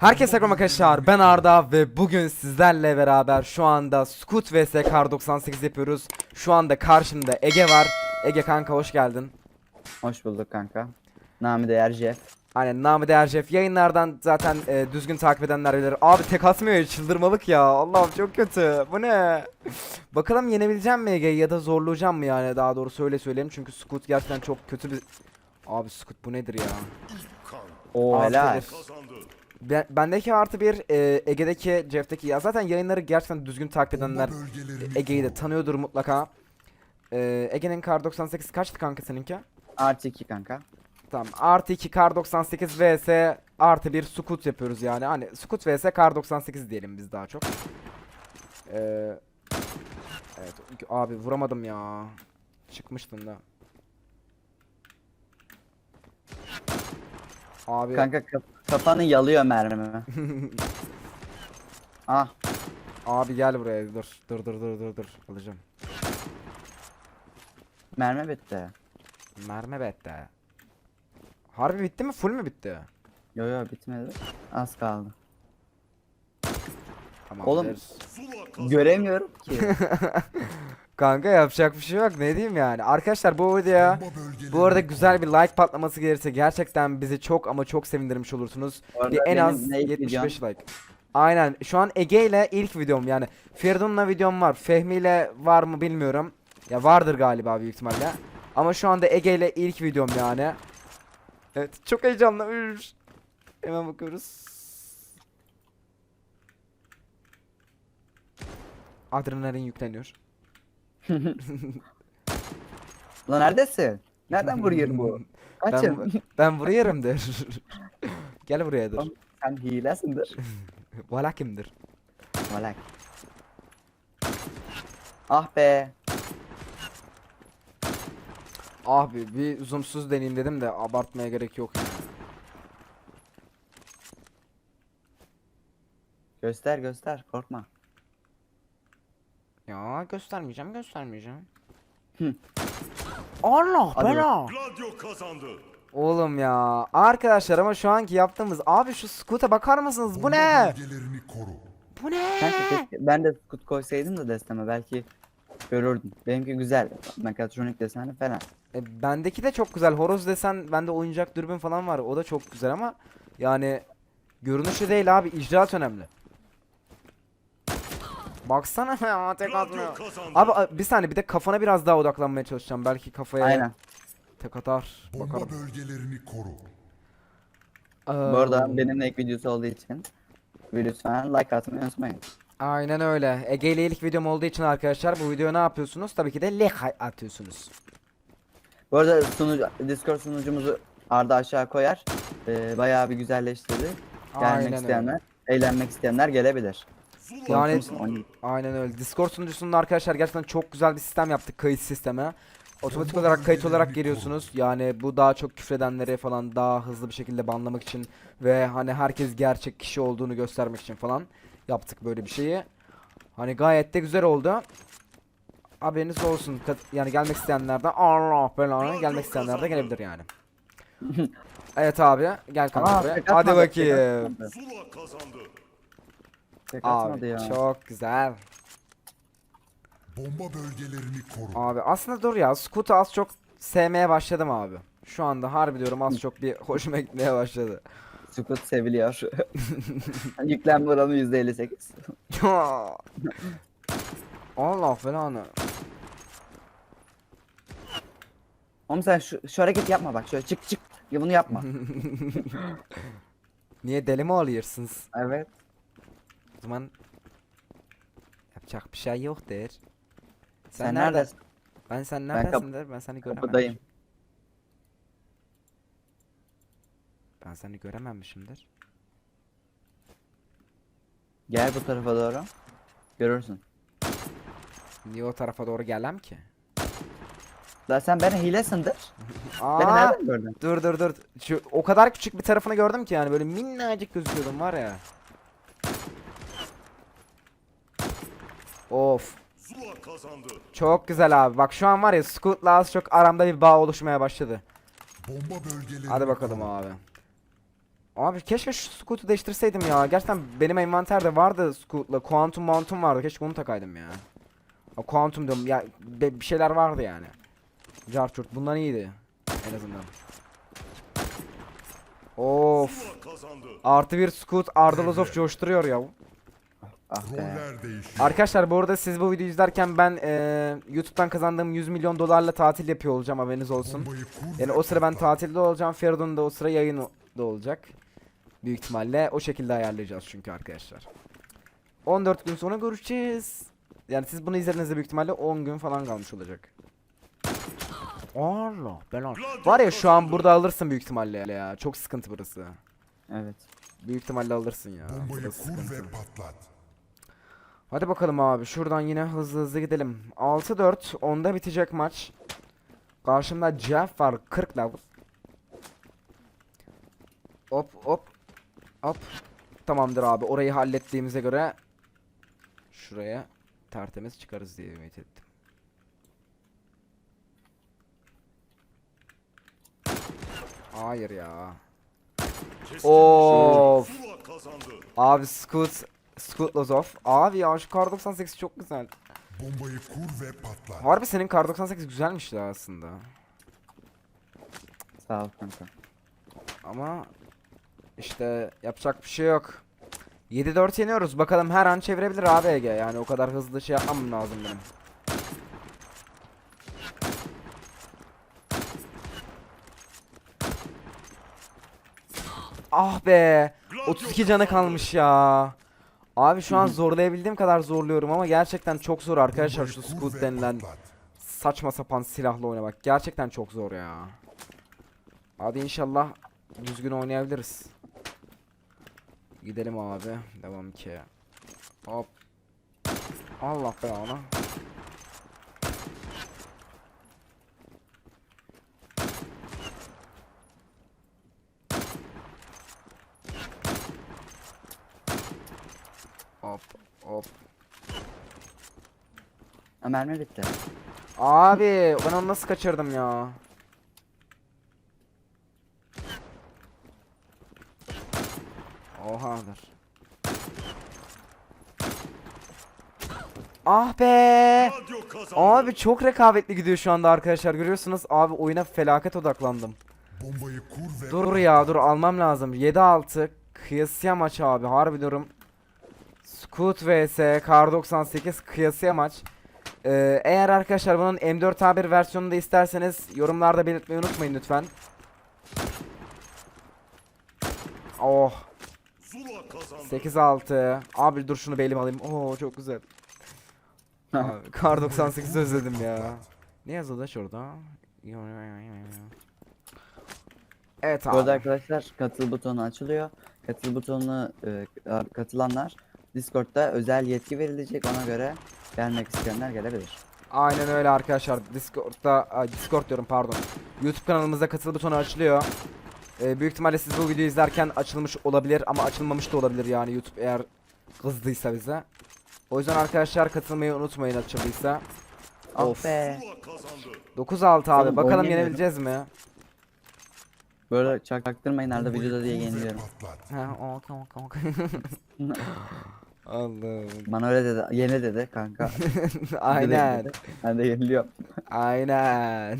Herkese selam arkadaşlar ben Arda ve bugün sizlerle beraber şu anda Scoot vs Kar 98 yapıyoruz. Şu anda karşımda Ege var. Ege kanka hoş geldin. Hoş bulduk kanka. Nami değer Jeff. Aynen namı değer Jeff yayınlardan zaten e, düzgün takip edenler bilir. Abi tek atmıyor çıldırmalık ya Allah'ım çok kötü bu ne? Bakalım yenebileceğim mi Ege'yi ya da zorlayacağım mı yani daha doğrusu öyle söyleyeyim çünkü Scoot gerçekten çok kötü bir... Abi Scoot bu nedir ya? Oo helal. Bir. Ben, bendeki artı bir e, Ege'deki Jeff'teki ya zaten yayınları gerçekten düzgün takip edenler e, Ege'yi de tanıyordur mutlaka. E, Ege'nin kar 98 kaçtı kanka seninki? Artı 2 kanka. Tamam artı 2 kar 98 vs artı 1 scoot yapıyoruz yani hani scoot vs kar 98 diyelim biz daha çok. E, evet abi vuramadım ya. Çıkmıştın da. Abi Kanka kaf- kafanı yalıyor mermi. ah abi gel buraya dur dur dur dur dur dur alacağım. mermi bitti. Mermi bitti. Harbi bitti mi? Full mü bitti? Yo yo bitmedi. Az kaldı. Tamam. Oğlum göremiyorum ki. Kanka yapacak bir şey yok. Ne diyeyim yani. Arkadaşlar bu videoya bu arada güzel bir like patlaması gelirse gerçekten bizi çok ama çok sevindirmiş olursunuz. Bir en az ne ilk 75 like. Aynen. Şu an Ege ile ilk videom yani. Feridun'la videom var. Fehmi ile var mı bilmiyorum. Ya vardır galiba büyük ihtimalle. Ama şu anda Ege ile ilk videom yani. Evet çok heyecanlı. Üf. Hemen bakıyoruz. Adrenalin yükleniyor. Lan neredesin? Nereden vuruyor bu? Kaçın. Ben, ben vuruyorumdur. Gel buraya dur. Oğlum, Sen hilesindir. Valla kimdir? Malak. Ah be. Abi bir zoomsuz deneyeyim dedim de abartmaya gerek yok. Göster göster korkma. Ya göstermeyeceğim göstermeyeceğim. Hı. Allah Hadi bela. Gladio kazandı. Oğlum ya arkadaşlar ama şu anki yaptığımız abi şu scoot'a bakar mısınız bu ne? Bu ne? Kanka keşke ben de skut koysaydım da desteme belki görürdün. Benimki güzel. Mekatronik deseni falan. E, bendeki de çok güzel horoz desen bende oyuncak dürbün falan var o da çok güzel ama yani görünüşü değil abi icraat önemli. Baksana ya tek atmıyor. Abi a- bir saniye bir de kafana biraz daha odaklanmaya çalışacağım. Belki kafaya Aynen. tek atar. Bomba Bakalım. bölgelerini koru. Bu arada benimle ilk videosu olduğu için lütfen like atmayı unutmayın. Aynen öyle. Ege ile ilk videom olduğu için arkadaşlar bu videoya ne yapıyorsunuz? Tabii ki de like atıyorsunuz. Bu arada sunucu, Discord sunucumuzu Arda aşağı koyar. Ee, bayağı bir güzelleştirdi. Gelmek Aynen isteyenler, eğlenmek isteyenler gelebilir. Yani aynen öyle. Discord sunucusunda arkadaşlar gerçekten çok güzel bir sistem yaptık kayıt sistemi. Otomatik olarak kayıt olarak geliyorsunuz. Yani bu daha çok küfredenleri falan daha hızlı bir şekilde banlamak için ve hani herkes gerçek kişi olduğunu göstermek için falan yaptık böyle bir şeyi. Hani gayet de güzel oldu. Haberiniz olsun. Kat- Yani gelmek isteyenler de Allah belanı gelmek isteyenler de gelebilir yani. evet abi gel kanka Aa, buraya. Hadi bakayım. atmadı. Zula kazandı. Tek atmadı Abi ya. çok güzel. Bomba bölgelerini koru. Abi aslında dur ya Scoot'u az çok sevmeye başladım abi. Şu anda harbi diyorum az çok bir hoşuma gitmeye başladı. Scoot seviliyor. Yüklenme oranı %58. Allah belanı. Oğlum sen şu, şu hareketi yapma bak şöyle çık çık. Ya bunu yapma. Niye deli mi oluyorsunuz? evet. O zaman yapacak bir şey yok der. Sen, Sen, nerede? neredesin? Ben sen Ben neredesin der. Ben seni göremem. Kapıdayım. Ben seni görememişimdir. Gel bu tarafa doğru. Görürsün. Niye o tarafa doğru gelem ki? La sen beni hilesindir. Beni Aa, nereden gördün? dur dur dur. Şu o kadar küçük bir tarafını gördüm ki yani böyle minnacık gözüküyordum var ya. Of. Çok güzel abi. Bak şu an var ya Scoot'la az çok aramda bir bağ oluşmaya başladı. Bomba Hadi bakalım abi. Abi keşke şu Scoot'u değiştirseydim ya. Gerçekten benim envanterde vardı Scoot'la. Quantum Mountain vardı. Keşke onu takaydım ya. Ha, Quantum diyorum ya be- bir şeyler vardı yani. Carchurt bundan iyiydi. En azından. Of. Artı bir Scoot Ardalozov coşturuyor ya. Ah be. Arkadaşlar bu arada siz bu videoyu izlerken ben eee, YouTube'dan kazandığım 100 milyon dolarla tatil yapıyor olacağım haberiniz olsun. Yani o sıra ben tatilde olacağım. Feridun da o sıra yayında olacak. Büyük ihtimalle o şekilde ayarlayacağız çünkü arkadaşlar. 14 gün sonra görüşeceğiz. Yani siz bunu izlediğinizde büyük ihtimalle 10 gün falan kalmış olacak. Allah belan. Var ya şu an burada alırsın büyük ihtimalle ya. Çok sıkıntı burası. Evet. Büyük ihtimalle alırsın ya. Bombayı kur ve patlat. Hadi bakalım abi şuradan yine hızlı hızlı gidelim. 6-4 onda bitecek maç. Karşımda Jeff var 40 level. Hop hop hop. Tamamdır abi orayı hallettiğimize göre şuraya tertemiz çıkarız diye ümit ettim. Hayır ya. Keskin Of. Abi Scoot Scoot Lozov. Abi ya şu kar 98 çok güzel. Bombayı kur ve patlat. Harbi senin kar 98 güzelmiş ya aslında. Sağ ol kanka. Ama işte yapacak bir şey yok. 7-4 yeniyoruz. Bakalım her an çevirebilir abi Ege. Yani o kadar hızlı şey yapmam lazım benim. Ah be. 32 canı kalmış ya. Abi şu an zorlayabildiğim kadar zorluyorum ama gerçekten çok zor arkadaşlar şu Scoot denilen saçma sapan silahla oynamak. Gerçekten çok zor ya. Hadi inşallah düzgün oynayabiliriz. Gidelim abi. Devam ki. Hop. Allah belanı. Hop hop. Ha, mermi bitti. Abi ben onu nasıl kaçırdım ya? Oha dur. Ah be! Abi çok rekabetli gidiyor şu anda arkadaşlar görüyorsunuz. Abi oyuna felaket odaklandım. Bombayı kur ve Dur ya dur almam lazım. 7-6 kıyasıya maç abi harbi diyorum. Scoot vs Kar 98 kıyasıya maç. Ee, eğer arkadaşlar bunun M4A1 versiyonunu da isterseniz yorumlarda belirtmeyi unutmayın lütfen. Oh Zula kazandı. 8-6 Abi dur şunu belim alayım. Oo çok güzel. Kar 98 özledim ya. Ne yazıldı şurada? Evet abi. arkadaşlar katıl butonu açılıyor. Katıl butonuna e, katılanlar Discord'da özel yetki verilecek ona göre gelmek isteyenler gelebilir. Aynen öyle arkadaşlar. Discord'da ay, Discord diyorum pardon. YouTube kanalımızda katıl butonu açılıyor. Ee, büyük ihtimalle siz bu videoyu izlerken açılmış olabilir ama açılmamış da olabilir yani YouTube eğer kızdıysa bize. O yüzden arkadaşlar katılmayı unutmayın açıldıysa. Ah Of. be. Zula kazandı. 9-6 abi Oğlum, bakalım oynayamıyorum. yenebileceğiz mi? Böyle çaktırmayın arada videoda diye yeniliyorum. Ha okey okey okey. Allah'ım. Bana öyle dedi. Yeni dedi kanka. Aynen. Dedi. Ben de yeniliyorum. Aynen.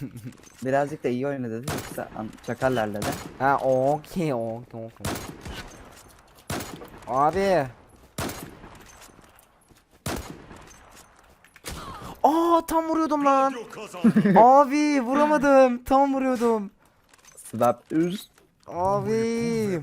Birazcık da iyi oyna dedi. Yoksa an- çakarlar dedi. ha okey okey okey. Abi. Aa tam vuruyordum lan. Abi vuramadım. Tam vuruyordum. Bombayı kur Abi.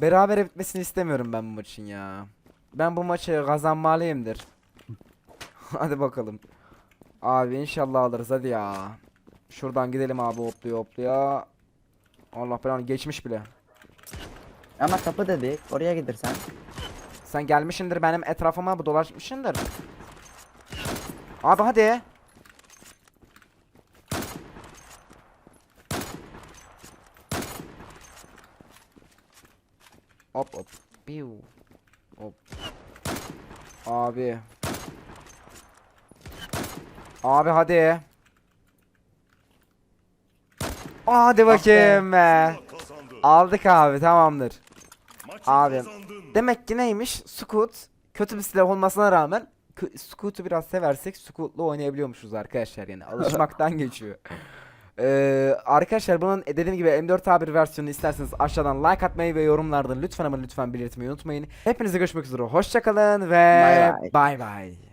Beraber bitmesini istemiyorum ben bu maçın ya. Ben bu maçı kazanmalıyımdır. hadi bakalım. Abi inşallah alırız hadi ya. Şuradan gidelim abi hopluya hopluya. Allah belanı geçmiş bile. Ama kapı dedik. Oraya gidersen. Sen gelmişindir benim etrafıma bu dolaşmışındır. Abi hadi. Hop hop. Piu. Hop. Abi. Abi hadi. Hadi bakayım be. Aldık abi tamamdır. Abi. Demek ki neymiş? Scoot kötü bir silah olmasına rağmen Scoot'u biraz seversek Scoot'la oynayabiliyormuşuz arkadaşlar yani alışmaktan geçiyor. Ee, arkadaşlar bunun dediğim gibi M4A1 versiyonunu isterseniz aşağıdan like atmayı ve yorumlarda lütfen ama lütfen belirtmeyi unutmayın. Hepinize görüşmek üzere. Hoşçakalın ve bay bay.